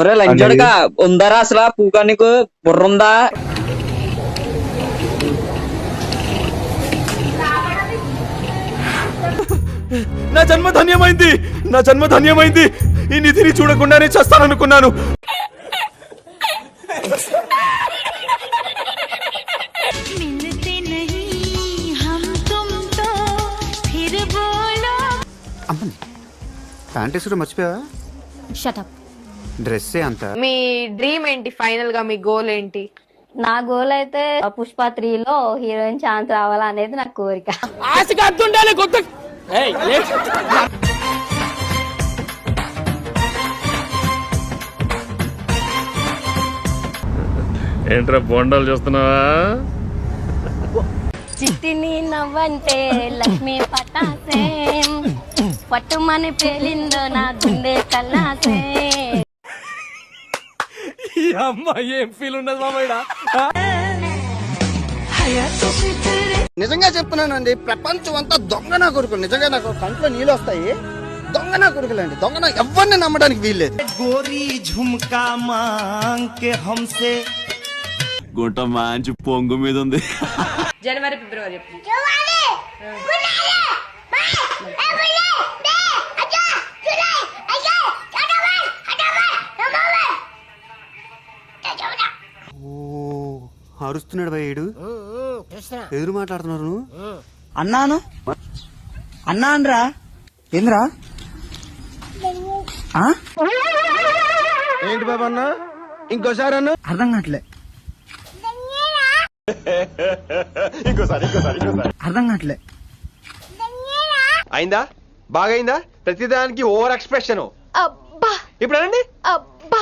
ఒరే లంచోడుగా ఉందరా అసలు? పూగా నీకు బుర్రుందా? నా జన్మ ధన్యమైంది. నా జన్మ ధన్యమైంది. ఈ నిధిని చూడకుండానే చస్తాననుకున్నాను. ప్యాంట్ వేసుకుంటే మర్చిపోయావా? షటప్ డ్రెస్సే అంత. మీ డ్రీమ్ ఏంటి ఫైనల్గా మీ గోల్ ఏంటి? నా గోల్ అయితే పుష్ప త్రీలో హీరోయిన్ ఛాన్స్ రావాలా అనేది నా కోరిక. ఏంట్రా బోండాలు చేస్తున్నావా? చిట్టిని నవ్వంటే లక్ష్మి పటాసే. పట్టుమని పేలిందో నా గుండె కల్లాసే ఏం ఫీల్ ఉన్నది మామయ్య? నిజంగా చెప్తున్నానండి ప్రపంచం అంతా దొంగ నా కొడుకులు. నిజంగా నాకు కంట్లో నీళ్ళు వస్తాయి. దొంగ నా కొడుకులండి. దొంగ నా ఎవరిని నమ్మడానికి వీల్లేదు. గుంట మంచి పొంగు మీద ఉంది జనవరి ఫిబ్రవరి. అరుస్తున్నాడు భయ్యుడు ఎదురు మాట్లాడుతున్నారు నువ్వు? అన్నాను? అన్నా అనరా ఏంద్రా ఏంటి బాబు అన్న? ఇంకోసారి అన్న? అర్థం కావట్లే. అర్థం కావట్లే. అయిందా? బాగైందా? ప్రతిదానికి ఓవర్ ఎక్స్ప్రెషన్. అబ్బా. ఇప్పుడు అనండి. అబ్బా.